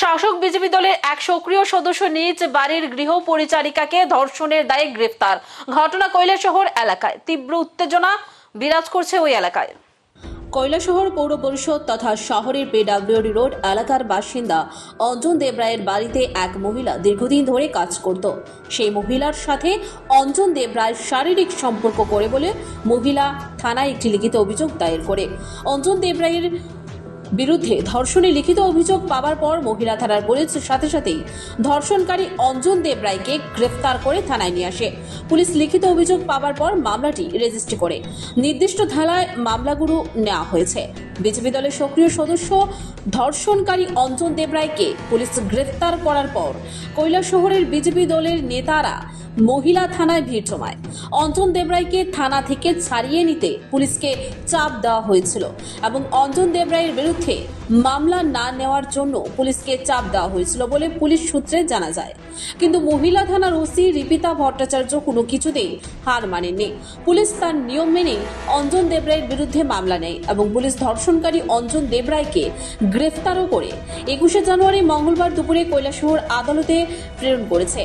শাসক বিজেপি দলের এক সক্রিয় সদস্য নিজ বাড়ির গৃহ পরিচারিকাকে ধর্ষণের দায়ে গ্রেফতার। ঘটনা কৈলাসহর এলাকায়। তীব্র উত্তেজনা বিরাজ করছে ওই এলাকায়। কৈলাসহর পৌর পরিষদ তথা শহরের পিডাব্লিউডি রোড এলাকার বাসিন্দা অঞ্জন দেবরায়ের বাড়িতে এক মহিলা দীর্ঘদিন ধরে কাজ করত। সেই মহিলার সাথে অঞ্জন দেবরায় শারীরিক সম্পর্ক করে বলে মহিলা থানায় একটি লিখিত অভিযোগ দায়ের করে। অঞ্জন দেবরায়ের বিরুদ্ধে ধর্ষণে লিখিত অভিযোগ পাওয়ার পর মহিলা থানার পুলিশ সাথে সাথেই ধর্ষণকারী অঞ্জন দেব রায়কে গ্রেফতার করে থানায় নিয়ে আসে। পুলিশ লিখিত অভিযোগ পাওয়ার পর মামলাটি রেজিস্ট্রি করে। নির্দিষ্ট ধারায় মামলাগুলো নেওয়া হয়েছে। বিজেপি দলের সক্রিয় সদস্য ধর্ষণকারী অঞ্জন দেবরায়কে পুলিশ গ্রেফতার করার পর কৈলাসহরের বিজেপি দলের নেতারা মহিলা থানায় ভিড় জমায়। অঞ্জন দেবরায়কে থানা থেকে ছাড়িয়ে নিতে পুলিশকে চাপ দেওয়া হয়েছিল এবং অঞ্জন দেবরায়ের বিরুদ্ধে মামলা না নেওয়ার জন্য পুলিশকে চাপ দেওয়া হয়েছিল বলে পুলিশ সূত্রে জানা যায়। কিন্তু মহিলা থানার ওসি রিপিতা ভট্টাচার্য কোনো কিছুতেই হার মানেননি। পুলিশ তার নিয়ম মেনে অঞ্জন দেবরায়ের বিরুদ্ধে মামলা নেয় এবং পুলিশ ধর্ষণকারী অঞ্জন দেবরায়কে গ্রেফতারও করে। একুশে জানুয়ারি মঙ্গলবার দুপুরে কৈলাসহর আদালতে প্রেরণ করেছে।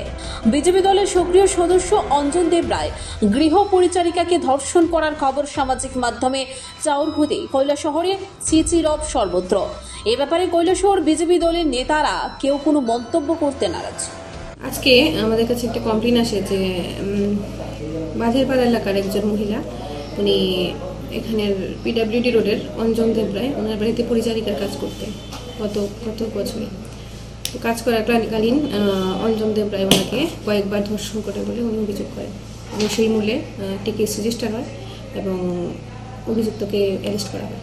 বিজেপি দলের সক্রিয় সদস্য অঞ্জন দেবরায় গৃহ পরিচারিকাকে ধর্ষণ করার খবর সামাজিক মাধ্যমে চাউর হতে কৈলাসহরে চিচিরব সর্বত্র। এ ব্যাপারে কৈলাসহর বিজেপি দলের নেতারা কেউ কোনো মন্তব্য করতে নারাজ। আজকে আমাদের কাছে একটা কমপ্লেন আসে যে বাঁধেরপাড়া এলাকার একজন মহিলা, উনি এখানের পিডাব্লিউডি রোডের অঞ্জন দেবরায় ওনার বাড়িতে পরিচারিকার কাজ করতে গত কত বছরে। কাজ করাকালীন আহ, অঞ্জন দেবরায় ওনাকে কয়েকবার ধর্ষণ করে বলে উনি অভিযোগ করেন। এবং সেই মূলে কেস রেজিস্টার হয় এবং অভিযুক্তকে অ্যারেস্ট করা হয়।